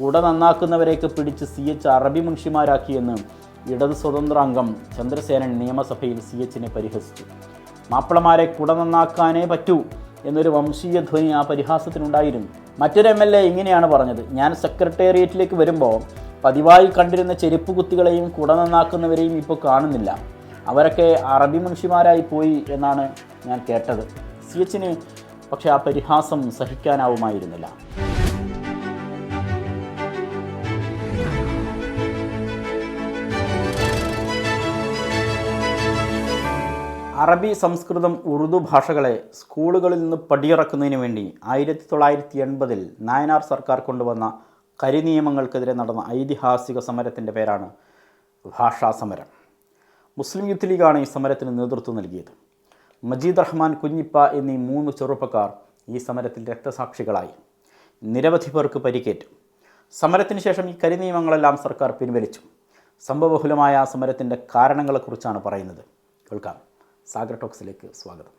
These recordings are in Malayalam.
കുട നന്നാക്കുന്നവരെയൊക്കെ പിടിച്ച് സി എച്ച് അറബി മുൻഷിമാരാക്കിയെന്ന് ഇടത് സ്വതന്ത്ര അംഗം ചന്ദ്രസേനൻ നിയമസഭയിൽ സി എച്ചിനെ പരിഹസിച്ചു. മാപ്പിളമാരെ കുട നന്നാക്കാനേ പറ്റൂ എന്നൊരു വംശീയ ധ്വനി ആ പരിഹാസത്തിനുണ്ടായിരുന്നു. മറ്റൊരു എം എൽ എ ഇങ്ങനെയാണ് പറഞ്ഞത്. ഞാൻ സെക്രട്ടേറിയറ്റിലേക്ക് വരുമ്പോൾ പതിവായി കണ്ടിരുന്ന ചെരുപ്പ് കുത്തികളെയും കുട നന്നാക്കുന്നവരെയും ഇപ്പോൾ കാണുന്നില്ല. അവരൊക്കെ അറബി മനുഷ്യമാരായി പോയി എന്നാണ് ഞാൻ കേട്ടത്. സി എച്ചിന് പക്ഷേ ആ പരിഹാസം സഹിക്കാനാവുമായിരുന്നില്ല. അറബി സംസ്കൃതം ഉറുദു ഭാഷകളെ സ്കൂളുകളിൽ നിന്ന് പടിയിറക്കുന്നതിന് വേണ്ടി ആയിരത്തി തൊള്ളായിരത്തി എൺപതിൽ നായനാർ സർക്കാർ കൊണ്ടുവന്ന കരിനിയമങ്ങൾക്കെതിരെ നടന്ന ഐതിഹാസിക സമരത്തിന്റെ പേരാണ് ഭാഷാ സമരം മുസ്ലിം യൂത്ത് ലീഗാണ് ഈ സമരത്തിന് നേതൃത്വം നൽകിയത്. മജീദ് റഹ്മാൻ കുഞ്ഞിപ്പ എന്നീ മൂന്ന് ചെറുപ്പക്കാർ ഈ സമരത്തിൽ രക്തസാക്ഷികളായി. നിരവധി പേർക്ക് പരിക്കേറ്റു. സമരത്തിന് ശേഷം ഈ കരിനിയമങ്ങളെല്ലാം സർക്കാർ പിൻവലിച്ചു. സംഭവബഹുലമായ ആ സമരത്തിന്റെ കാരണങ്ങളെക്കുറിച്ചാണ് പറയുന്നത്. കേൾക്കാം. സാഗർ ടോക്സിലേക്ക് സ്വാഗതം.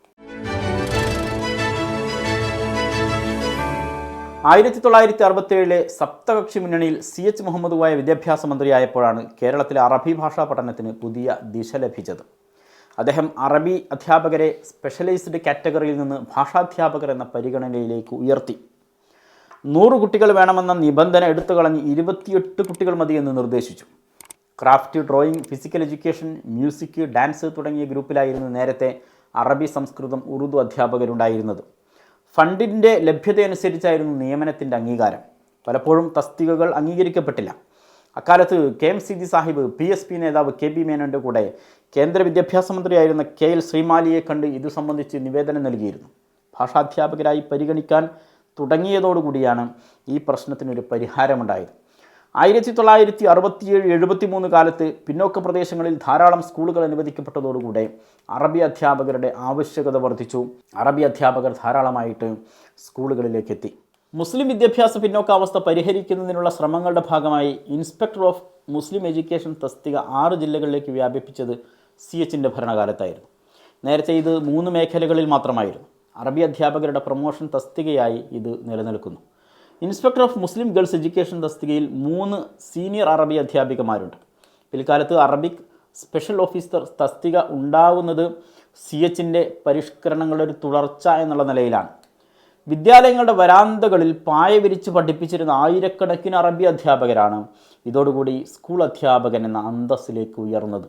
ആയിരത്തി തൊള്ളായിരത്തി അറുപത്തേഴിലെ സപ്തകക്ഷി മുന്നണിയിൽ സി എച്ച് മുഹമ്മദുവായ വിദ്യാഭ്യാസ മന്ത്രിയായപ്പോഴാണ് കേരളത്തിലെ അറബി ഭാഷാ പഠനത്തിന് പുതിയ ദിശ ലഭിച്ചത്. അദ്ദേഹം അറബി അധ്യാപകരെ സ്പെഷ്യലൈസ്ഡ് കാറ്റഗറിയിൽ നിന്ന് ഭാഷാധ്യാപകർ എന്ന പരിഗണനയിലേക്ക് ഉയർത്തി. നൂറ് കുട്ടികൾ വേണമെന്ന നിബന്ധന എടുത്തു കളഞ്ഞ് ഇരുപത്തിയെട്ട് കുട്ടികൾ മതിയെന്ന് നിർദ്ദേശിച്ചു. Craft drawing physical education music dance തുടങ്ങിയ ഗ്രൂപ്പിലായിരുന്നു നേരത്തെ അറബി സംസ്കൃതം ഉറുദു അധ്യാപകരുണ്ടായിരുന്നത്. ഫണ്ടിന്റെ ലഭ്യതയനുസരിച്ചായിരുന്നു നിയമനത്തിന്റെ അംഗീകാരം. പലപ്പോഴും തസ്തികകൾ അംഗീകരിക്കപ്പെട്ടില്ല. അക്കാലത്ത് K M Seethi Sahib P S P നേതാവ് കെ ബി മേനോന്റെ കൂടെ കേന്ദ്ര വിദ്യാഭ്യാസ മന്ത്രിയായിരുന്ന കെ എൽ ശ്രീമാലിയെ കണ്ട് ഇതു സംബന്ധിച്ച് നിവേദനം നൽകിയിരുന്നു. ഭാഷാധ്യാപകരായി പരിഗണിക്കാൻ തുടങ്ങിയതോടുകൂടിയാണ് ഈ പ്രശ്നത്തിനൊരു പരിഹാരമുണ്ടായത്. ആയിരത്തി തൊള്ളായിരത്തി അറുപത്തിയേഴ് എഴുപത്തി മൂന്ന് കാലത്ത് പിന്നോക്ക പ്രദേശങ്ങളിൽ ധാരാളം സ്കൂളുകൾ അനുവദിക്കപ്പെട്ടതോടുകൂടെ അറബി അധ്യാപകരുടെ ആവശ്യകത വർദ്ധിച്ചു. അറബി അധ്യാപകർ ധാരാളമായിട്ട് സ്കൂളുകളിലേക്ക് എത്തി മുസ്ലിം വിദ്യാഭ്യാസ പിന്നോക്കാവസ്ഥ പരിഹരിക്കുന്നതിനുള്ള ശ്രമങ്ങളുടെ ഭാഗമായി ഇൻസ്പെക്ടർ ഓഫ് മുസ്ലിം എഡ്യൂക്കേഷൻ തസ്തിക ആറ് ജില്ലകളിലേക്ക് വ്യാപിപ്പിച്ചത് സി എച്ചിന്റെ ഭരണകാലത്തായിരുന്നു. നേരത്തെ ഇത് മൂന്ന് മേഖലകളിൽ മാത്രമായിരുന്നു. അറബി അധ്യാപകരുടെ പ്രൊമോഷൻ തസ്തികയായി ഇത് നിലനിൽക്കുന്നു. Inspector of Muslim girls education തസ്തികയിൽ മൂന്ന് സീനിയർ അറബി അധ്യാപികമാരുണ്ട്. പിൽക്കാലത്ത് അറബിക് സ്പെഷ്യൽ ഓഫീസർ തസ്തിക ഉണ്ടാവുന്നത് സി എച്ചിന്റെ പരിഷ്കരണങ്ങളുടെ ഒരു തുടർച്ച എന്നുള്ള നിലയിലാണ്. വിദ്യാലയങ്ങളുടെ വരാന്തകളിൽ പായ വിരിച്ച് പഠിപ്പിച്ചിരുന്ന ആയിരക്കണക്കിന് അറബി അധ്യാപകരാണ് ഇതോടുകൂടി സ്കൂൾ അധ്യാപകൻ എന്ന അന്തസ്സിലേക്ക് ഉയർന്നത്.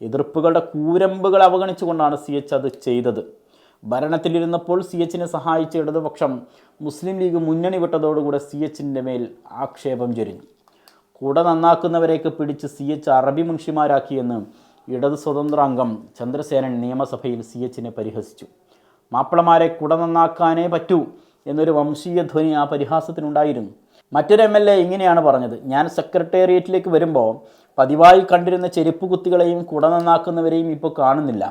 എതിർപ്പുകളുടെ കൂരമ്പുകൾ അവഗണിച്ചുകൊണ്ടാണ് സി എച്ച് അത് ചെയ്തത്. ഭരണത്തിലിരുന്നപ്പോൾ സി എച്ചിനെ സഹായിച്ച ഇടതുപക്ഷം മുസ്ലിം ലീഗ് മുന്നണി വിട്ടതോടുകൂടെ സി എച്ചിന്റെ മേൽ ആക്ഷേപം ചൊരിഞ്ഞു. കൂടെ നന്നാക്കുന്നവരെയൊക്കെ പിടിച്ച് സി എച്ച് അറബി മുൻഷിമാരാക്കിയെന്ന് ഇടത് സ്വതന്ത്ര അംഗം ചന്ദ്രസേനൻ നിയമസഭയിൽ സി എച്ചിനെ പരിഹസിച്ചു. മാപ്പിളമാരെ കുട നന്നാക്കാനേ പറ്റൂ എന്നൊരു വംശീയ ധ്വനി ആ പരിഹാസത്തിനുണ്ടായിരുന്നു. മറ്റൊരു എം എൽ എ ഇങ്ങനെയാണ് പറഞ്ഞത്. ഞാൻ സെക്രട്ടേറിയറ്റിലേക്ക് വരുമ്പോൾ പതിവായി കണ്ടിരുന്ന ചെരുപ്പ് കുത്തികളെയും കുട നന്നാക്കുന്നവരെയും ഇപ്പോൾ കാണുന്നില്ല.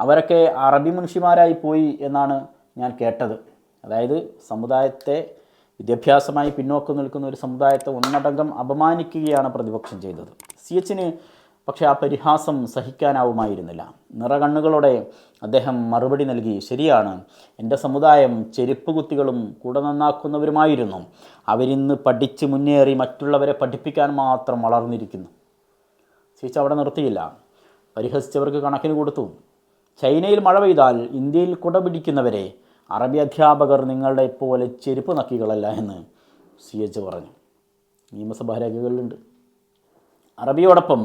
അവരൊക്കെ അറബി മനുഷ്യന്മാരായി പോയി എന്നാണ് ഞാൻ കേട്ടത്. അതായത് സമുദായത്തെ വിദ്യാഭ്യാസമായി പിന്നോക്കം നിൽക്കുന്ന ഒരു സമുദായത്തെ ഒന്നടങ്കം അപമാനിക്കുകയാണ് പ്രതിപക്ഷം ചെയ്തത്. സി എച്ചിന് പക്ഷേ ആ പരിഹാസം സഹിക്കാനാവുമായിരുന്നില്ല. നിറകണ്ണുകളോടെ അദ്ദേഹം മറുപടി നൽകി ശരിയാണ് എന്റെ സമുദായം ചെരുപ്പ് കുത്തികളും കൂടെ നന്നാക്കുന്നവരുമായിരുന്നു. അവരിന്ന് പഠിച്ച് മുന്നേറി മറ്റുള്ളവരെ പഠിപ്പിക്കാൻ മാത്രം വളർന്നിരിക്കുന്നു. ചേച്ചി അവിടെ നിർത്തിയില്ല. പരിഹസിച്ചവർക്ക് കണക്കിന് കൊടുത്തു. ചൈനയിൽ മഴ പെയ്താൽ ഇന്ത്യയിൽ കുടപിടിക്കുന്നവരെ അറബി അധ്യാപകർ നിങ്ങളുടെ പോലെ ചെരുപ്പ് നക്കികളല്ല എന്ന് സി എച്ച് പറഞ്ഞു. നിയമസഭാ രേഖകളിലുണ്ട്. അറബിയോടൊപ്പം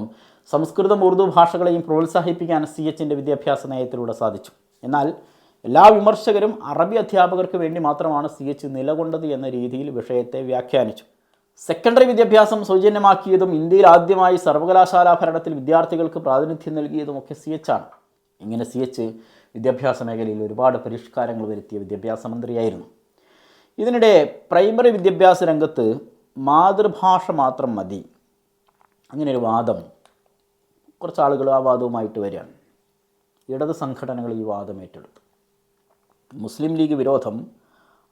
സംസ്കൃതം ഉറുദു ഭാഷകളെയും പ്രോത്സാഹിപ്പിക്കാൻ സി എച്ചിന്റെ വിദ്യാഭ്യാസ നയത്തിലൂടെ സാധിച്ചു. എന്നാൽ എല്ലാ വിമർശകരും അറബി അധ്യാപകർക്ക് വേണ്ടി മാത്രമാണ് സി എച്ച് നിലകൊണ്ടത് എന്ന രീതിയിൽ വിഷയത്തെ വ്യാഖ്യാനിച്ചു. സെക്കൻഡറി വിദ്യാഭ്യാസം സൗജന്യമാക്കിയതും ഇന്ത്യയിൽ ആദ്യമായി സർവകലാശാലാ ഭരണത്തിൽ വിദ്യാർത്ഥികൾക്ക് പ്രാതിനിധ്യം നൽകിയതുമൊക്കെ സി എച്ച് ആണ്. ഇങ്ങനെ സി എച്ച് വിദ്യാഭ്യാസ മേഖലയിൽ ഒരുപാട് പരിഷ്കാരങ്ങൾ വരുത്തിയ വിദ്യാഭ്യാസ മന്ത്രിയായിരുന്നു. ഇതിനിടെ പ്രൈമറി വിദ്യാഭ്യാസ രംഗത്ത് മാതൃഭാഷ മാത്രം മതി. അങ്ങനെ ഒരു വാദം കുറച്ച് ആളുകൾ ആ വാദവുമായിട്ട് വരികയാണ്. ഇടത് സംഘടനകൾ ഈ വാദം ഏറ്റെടുത്തു. മുസ്ലിം ലീഗ് വിരോധം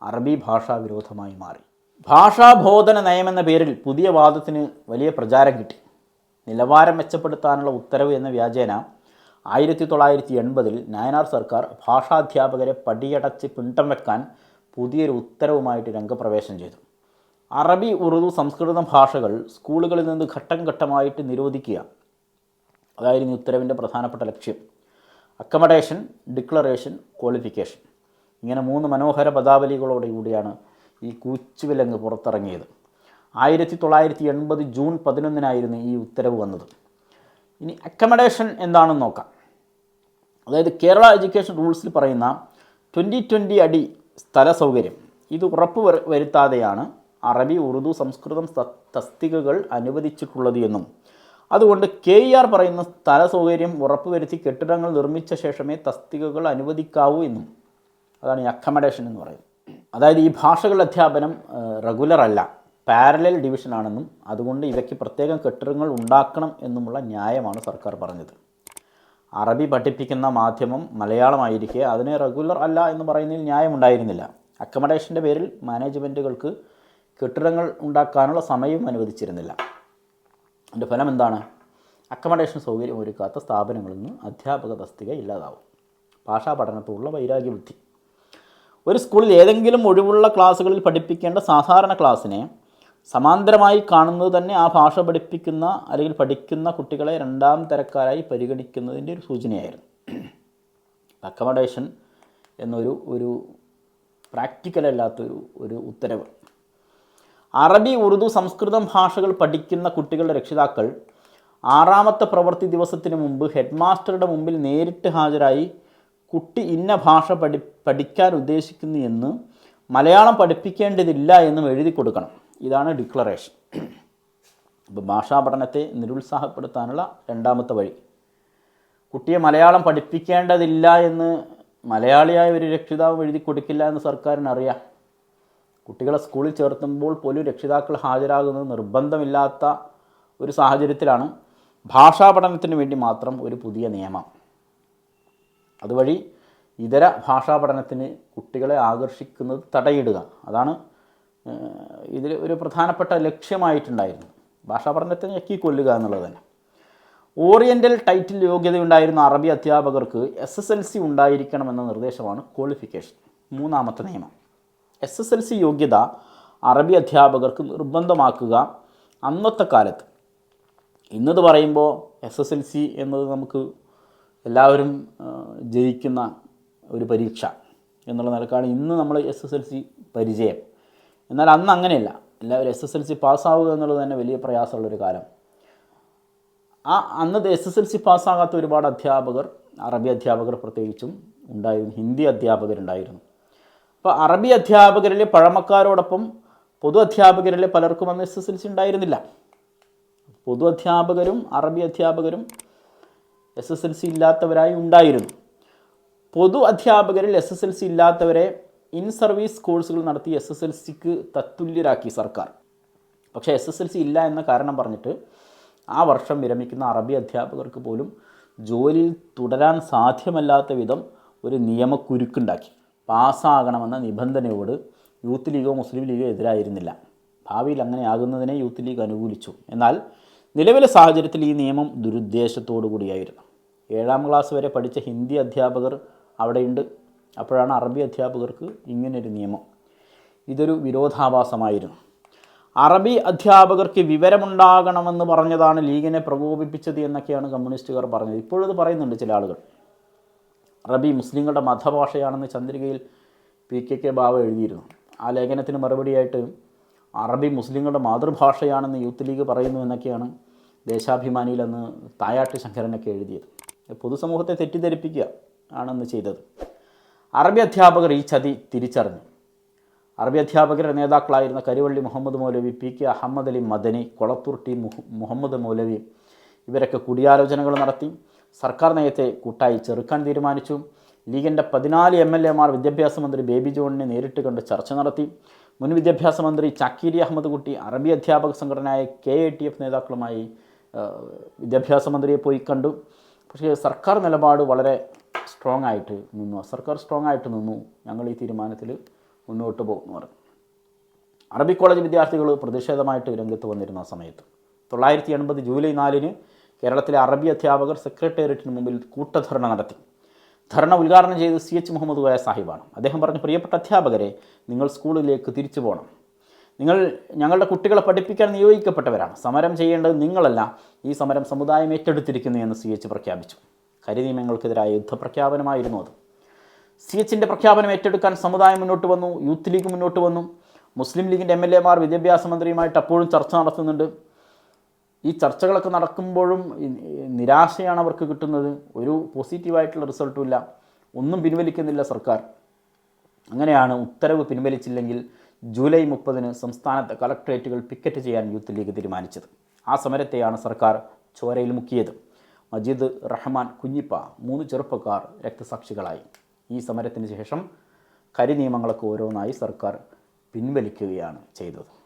അറബി ഭാഷാ വിരോധമായി മാറി. ഭാഷാബോധന നയമെന്ന പേരിൽ പുതിയ വാദത്തിന് വലിയ പ്രചാരം കിട്ടി. നിലവാരം മെച്ചപ്പെടുത്താനുള്ള ഉത്തരവ് എന്ന വ്യാജേന ആയിരത്തി തൊള്ളായിരത്തി എൺപതിൽ നയനാർ സർക്കാർ ഭാഷാധ്യാപകരെ പടിയടച്ച് പിണ്ടം വെക്കാൻ പുതിയൊരു ഉത്തരവുമായിട്ട് രംഗപ്രവേശം ചെയ്തു. അറബി ഉറുദു സംസ്കൃത ഭാഷകൾ സ്കൂളുകളിൽ നിന്ന് ഘട്ടം ഘട്ടമായിട്ട് നിരോധിക്കുക. അതായിരുന്നു ഉത്തരവിന്റെ പ്രധാനപ്പെട്ട ലക്ഷ്യം. Accommodation declaration qualification. ഇങ്ങനെ മൂന്ന് മനോഹര പദാവലികളോടുകൂടിയാണ് ഈ കൂച്ചുവിലങ്ങ് പുറത്തിറങ്ങിയത്. ആയിരത്തി തൊള്ളായിരത്തി എൺപത് ജൂൺ പതിനൊന്നിനായിരുന്നു ഈ ഉത്തരവ് വന്നത്. ഇനി അക്കമഡേഷൻ എന്താണെന്ന് നോക്കാം. അതായത് കേരള എഡ്യൂക്കേഷൻ റൂൾസിൽ പറയുന്ന ട്വന്റി ട്വന്റി അടി സ്ഥല സൗകര്യം ഇത് ഉറപ്പ് വരുത്താതെയാണ് അറബി ഉറുദു സംസ്കൃതം തസ്തികകൾ അനുവദിച്ചിട്ടുള്ളത് എന്നും. അതുകൊണ്ട് കെ ഇ ആർ പറയുന്ന സ്ഥല സൗകര്യം ഉറപ്പുവരുത്തി കെട്ടിടങ്ങൾ നിർമ്മിച്ച ശേഷമേ തസ്തികകൾ അനുവദിക്കാവൂ എന്നും. അതാണ് ഈ അക്കമഡേഷൻ എന്ന് പറയുന്നത്. അതായത് ഈ ഭാഷകൾ അധ്യാപനം റെഗുലർ അല്ല. പാരലൽ ഡിവിഷനാണെന്നും അതുകൊണ്ട് ഇവയ്ക്ക് പ്രത്യേകം കെട്ടിടങ്ങൾ ഉണ്ടാക്കണം എന്നുമുള്ള ന്യായമാണ് സർക്കാർ പറഞ്ഞത്. അറബി പഠിപ്പിക്കുന്ന മാധ്യമം മലയാളമായിരിക്കെ അതിന് റെഗുലർ അല്ല എന്ന് പറയുന്നതിൽ ന്യായമുണ്ടായിരുന്നില്ല. അക്കമഡേഷന്റെ പേരിൽ മാനേജ്മെന്റുകൾക്ക് കെട്ടിടങ്ങൾ ഉണ്ടാക്കാനുള്ള സമയവും അനുവദിച്ചിരുന്നില്ല. അതിന്റെ ഫലം എന്താണ്? അക്കമഡേഷൻ സൗകര്യം ഒരുക്കാത്ത സ്ഥാപനങ്ങളിൽ നിന്ന് അധ്യാപക തസ്തിക ഇല്ലാതാവും. ഭാഷാ പഠനത്തോടുള്ള വൈരാഗ്യബുദ്ധി ഒരു സ്കൂളിൽ ഏതെങ്കിലും ഒഴിവുള്ള ക്ലാസ്സുകളിൽ പഠിപ്പിക്കേണ്ട സാധാരണ ക്ലാസ്സിനെ സമാന്തരമായി കാണുന്നത് തന്നെ ആ ഭാഷ പഠിപ്പിക്കുന്ന അല്ലെങ്കിൽ പഠിക്കുന്ന കുട്ടികളെ രണ്ടാം തരക്കാരായി പരിഗണിക്കുന്നതിന്റെ ഒരു സൂചനയായിരുന്നു. അക്കമഡേഷൻ എന്നൊരു ഒരു പ്രാക്ടിക്കൽ അല്ലാത്തൊരു ഒരു ഉത്തരവ്. അറബി ഉറുദു സംസ്കൃതം ഭാഷകൾ പഠിക്കുന്ന കുട്ടികളുടെ രക്ഷിതാക്കൾ ആറാമത്തെ പ്രവൃത്തി ദിവസത്തിന് മുമ്പ് ഹെഡ് മാസ്റ്ററുടെ മുമ്പിൽ നേരിട്ട് ഹാജരായി കുട്ടി ഇന്ന ഭാഷ പഠി പഠിക്കാൻ ഉദ്ദേശിക്കുന്നു എന്ന് മലയാളം പഠിപ്പിക്കേണ്ടതില്ല എന്നും എഴുതി കൊടുക്കണം. ഇതാണ് ഡിക്ലറേഷൻ. അപ്പോൾ ഭാഷാ പഠനത്തെ നിരുത്സാഹപ്പെടുത്താനുള്ള രണ്ടാമത്തെ വഴി. കുട്ടിയെ മലയാളം പഠിപ്പിക്കേണ്ടതില്ല എന്ന് മലയാളിയായ ഒരു രക്ഷിതാവ് എഴുതി കൊടുക്കില്ല എന്ന് സർക്കാരിനറിയാം. കുട്ടികളെ സ്കൂളിൽ ചേർത്തുമ്പോൾ പോലും രക്ഷിതാക്കൾ ഹാജരാകുന്നത് നിർബന്ധമില്ലാത്ത ഒരു സാഹചര്യത്തിലാണ്. ഭാഷാ പഠനത്തിന് വേണ്ടി മാത്രം ഒരു പുതിയ നിയമം. അതുവഴി ഇതര ഭാഷാ പഠനത്തിന് കുട്ടികളെ ആകർഷിക്കുന്നത് തടയിടുക. അതാണ് ഇതിൽ ഒരു പ്രധാനപ്പെട്ട ലക്ഷ്യമായിട്ടുണ്ടായിരുന്നു. ഭാഷാ പഠനത്തെ ഞെക്കി കൊല്ലുക എന്നുള്ളത് തന്നെ. ഓറിയന്റൽ ടൈറ്റിൽ യോഗ്യതയുണ്ടായിരുന്ന അറബി അധ്യാപകർക്ക് എസ് എസ് എൽ സി ഉണ്ടായിരിക്കണമെന്ന നിർദ്ദേശമാണ് ക്വാളിഫിക്കേഷൻ മൂന്നാമത്തെ നിയമം. എസ് എസ് എൽ സി യോഗ്യത അറബി അധ്യാപകർക്ക് നിർബന്ധമാക്കുക അന്നത്തെ കാലത്ത്. ഇന്നത് പറയുമ്പോൾ എസ് എസ് എൽ സി എന്നത് നമുക്ക് എല്ലാവരും ജയിക്കുന്ന ഒരു പരീക്ഷ എന്നുള്ള നിലക്കാണ് ഇന്ന് നമ്മൾ എസ് എസ് എൽ സി പരിചയം. എന്നാൽ അന്ന് അങ്ങനെയല്ല. എല്ലാവരും എസ് എസ് എൽ സി പാസ്സാവുക എന്നുള്ളത് തന്നെ വലിയ പ്രയാസമുള്ളൊരു കാലം. ആ അന്നത്തെ എസ് എസ് എൽ സി പാസ്സാകാത്ത ഒരുപാട് അധ്യാപകർ അറബി അധ്യാപകർ പ്രത്യേകിച്ചും ഉണ്ടായിരുന്നു. ഹിന്ദി അധ്യാപകരുണ്ടായിരുന്നു. അപ്പോൾ അറബി അധ്യാപകരിലെ പഴമക്കാരോടൊപ്പം പൊതു അധ്യാപകരിലെ പലർക്കും അന്ന് എസ് എസ് എൽ സി ഉണ്ടായിരുന്നില്ല. പൊതു അധ്യാപകരും അറബി അധ്യാപകരും എസ് എസ് എൽ സി ഇല്ലാത്തവരായി ഉണ്ടായിരുന്നു. പൊതു അധ്യാപകരിൽ എസ് എസ് എൽ സി ഇല്ലാത്തവരെ ഇൻ സർവീസ് കോഴ്സുകൾ നടത്തി എസ് എസ് എൽ സിക്ക് തത്തുല്യരാക്കി സർക്കാർ. പക്ഷേ എസ് എസ് എൽ സി ഇല്ല എന്ന കാരണം പറഞ്ഞിട്ട് ആ വർഷം വിരമിക്കുന്ന അറബി അധ്യാപകർക്ക് പോലും ജോലിയിൽ തുടരാൻ സാധ്യമല്ലാത്ത വിധം ഒരു നിയമക്കുരുക്കുണ്ടാക്കി. പാസ്സാകണമെന്ന നിബന്ധനയോട് യൂത്ത് ലീഗോ മുസ്ലിം ലീഗോ എതിരായിരുന്നില്ല. ഭാവിയിൽ അങ്ങനെ ആകുന്നതിനെ യൂത്ത് ലീഗ് അനുകൂലിച്ചു. എന്നാൽ നിലവിലെ സാഹചര്യത്തിൽ ഈ നിയമം ദുരുദ്ദേശത്തോടു കൂടിയായിരുന്നു. ഏഴാം ക്ലാസ് വരെ പഠിച്ച ഹിന്ദി അധ്യാപകർ അവിടെയുണ്ട്. അപ്പോഴാണ് അറബി അധ്യാപകർക്ക് ഇങ്ങനൊരു നിയമം. ഇതൊരു വിരോധാഭാസമായിരുന്നു. അറബി അധ്യാപകർക്ക് വിവരമുണ്ടാകണമെന്ന് പറഞ്ഞതാണ് ലീഗിനെ പ്രകോപിപ്പിച്ചത് എന്നൊക്കെയാണ് കമ്മ്യൂണിസ്റ്റുകാർ പറഞ്ഞത്. ഇപ്പോഴത് പറയുന്നുണ്ട് ചില ആളുകൾ. അറബി മുസ്ലിങ്ങളുടെ മതഭാഷയാണെന്ന് ചന്ദ്രികയിൽ പി കെ കെ ബാവ എഴുതിയിരുന്നു. ആ ലേഖനത്തിന് മറുപടിയായിട്ട് അറബി മുസ്ലിങ്ങളുടെ മാതൃഭാഷയാണെന്ന് യൂത്ത് ലീഗ് പറയുന്നു എന്നൊക്കെയാണ് ദേശാഭിമാനിയിൽ അന്ന് തായാട്ട് ശങ്കരനൊക്കെ എഴുതിയത്. പൊതുസമൂഹത്തെ തെറ്റിദ്ധരിപ്പിക്കുക ആണെന്ന് ചെയ്തത്. അറബി അധ്യാപകർ ഈ ചതി തിരിച്ചറിഞ്ഞു. അറബി അധ്യാപകരുടെ നേതാക്കളായിരുന്ന Karuvally Muhammad Moulavi P K Ahmed Ali Madani Kolathur T മുഹ- Muhammad Moulavi ഇവരൊക്കെ കൂടിയാലോചനകൾ നടത്തി സർക്കാർ നയത്തെ കൂട്ടായി ചെറുക്കാൻ തീരുമാനിച്ചു. ലീഗിന്റെ പതിനാല് എം എൽ എമാർ വിദ്യാഭ്യാസ മന്ത്രി ബേബി ജോണിനെ നേരിട്ട് കണ്ട് ചർച്ച നടത്തി. മുൻ വിദ്യാഭ്യാസ മന്ത്രി ചക്കീരി അഹമ്മദ് കുട്ടി അറബി അധ്യാപക സംഘടനയായ കെ എ ടി എഫ് നേതാക്കളുമായി വിദ്യാഭ്യാസ മന്ത്രിയെ പോയി കണ്ടു. പക്ഷേ സർക്കാർ നിലപാട് വളരെ സ്ട്രോങ് ആയിട്ട് നിന്നു. സർക്കാർ സ്ട്രോങ് ആയിട്ട് നിന്നു. ഞങ്ങൾ ഈ തീരുമാനത്തിൽ മുന്നോട്ട് പോകും എന്ന് പറഞ്ഞു. അറബി കോളേജ് വിദ്യാർത്ഥികൾ പ്രതിഷേധമായിട്ട് രംഗത്ത് വന്നിരുന്ന സമയത്ത്. തൊള്ളായിരത്തി എൺപത് ജൂലൈ നാലിന് കേരളത്തിലെ അറബി അധ്യാപകർ സെക്രട്ടേറിയറ്റിന് മുമ്പിൽ കൂട്ടധർണ നടത്തി. ധർണ ഉദ്ഘാടനം ചെയ്ത് സി എച്ച് മുഹമ്മദ് കോയ സാഹിബാണ്. അദ്ദേഹം പറഞ്ഞു പ്രിയപ്പെട്ട അധ്യാപകരെ നിങ്ങൾ സ്കൂളിലേക്ക് തിരിച്ചു പോകണം. നിങ്ങൾ ഞങ്ങളുടെ കുട്ടികളെ പഠിപ്പിക്കാൻ നിയോഗിക്കപ്പെട്ടവരാണ്. സമരം ചെയ്യേണ്ടത് നിങ്ങളല്ല. ഈ സമരം സമുദായം ഏറ്റെടുത്തിരിക്കുന്നു എന്ന് സി എച്ച് പ്രഖ്യാപിച്ചു. കരിനിയമങ്ങൾക്കെതിരായ യുദ്ധപ്രഖ്യാപനമായിരുന്നു അത്. സി എച്ചിന്റെ പ്രഖ്യാപനം ഏറ്റെടുക്കാൻ സമുദായം മുന്നോട്ട് വന്നു യൂത്ത് ലീഗ് മുന്നോട്ട് വന്നു. മുസ്ലിം ലീഗിന്റെ എം എൽ എമാർ വിദ്യാഭ്യാസ മന്ത്രിയുമായിട്ട് അപ്പോഴും ചർച്ച നടത്തുന്നുണ്ട്. ഈ ചർച്ചകളൊക്കെ നടക്കുമ്പോഴും നിരാശയാണ് അവർക്ക് കിട്ടുന്നത്. ഒരു പോസിറ്റീവായിട്ടുള്ള റിസൾട്ടും ഇല്ല ഒന്നും പിൻവലിക്കുന്നില്ല സർക്കാർ. അങ്ങനെയാണ് ഉത്തരവ് പിൻവലിച്ചില്ലെങ്കിൽ ജൂലൈ മുപ്പതിന് സംസ്ഥാനത്തെ കളക്ട്രേറ്റുകൾ പിക്കറ്റ് ചെയ്യാൻ യൂത്ത് ലീഗ് തീരുമാനിച്ചത്. ആ സമരത്തെയാണ് സർക്കാർ ചോരയിൽ മുക്കിയത്. മജീദ് റഹ്മാൻ കുഞ്ഞിപ്പ മൂന്ന് ചെറുപ്പക്കാർ രക്തസാക്ഷികളായി. ഈ സമരത്തിന് ശേഷം കരിനിയമങ്ങളൊക്കെ ഓരോന്നായി സർക്കാർ പിൻവലിക്കുകയാണ് ചെയ്തത്.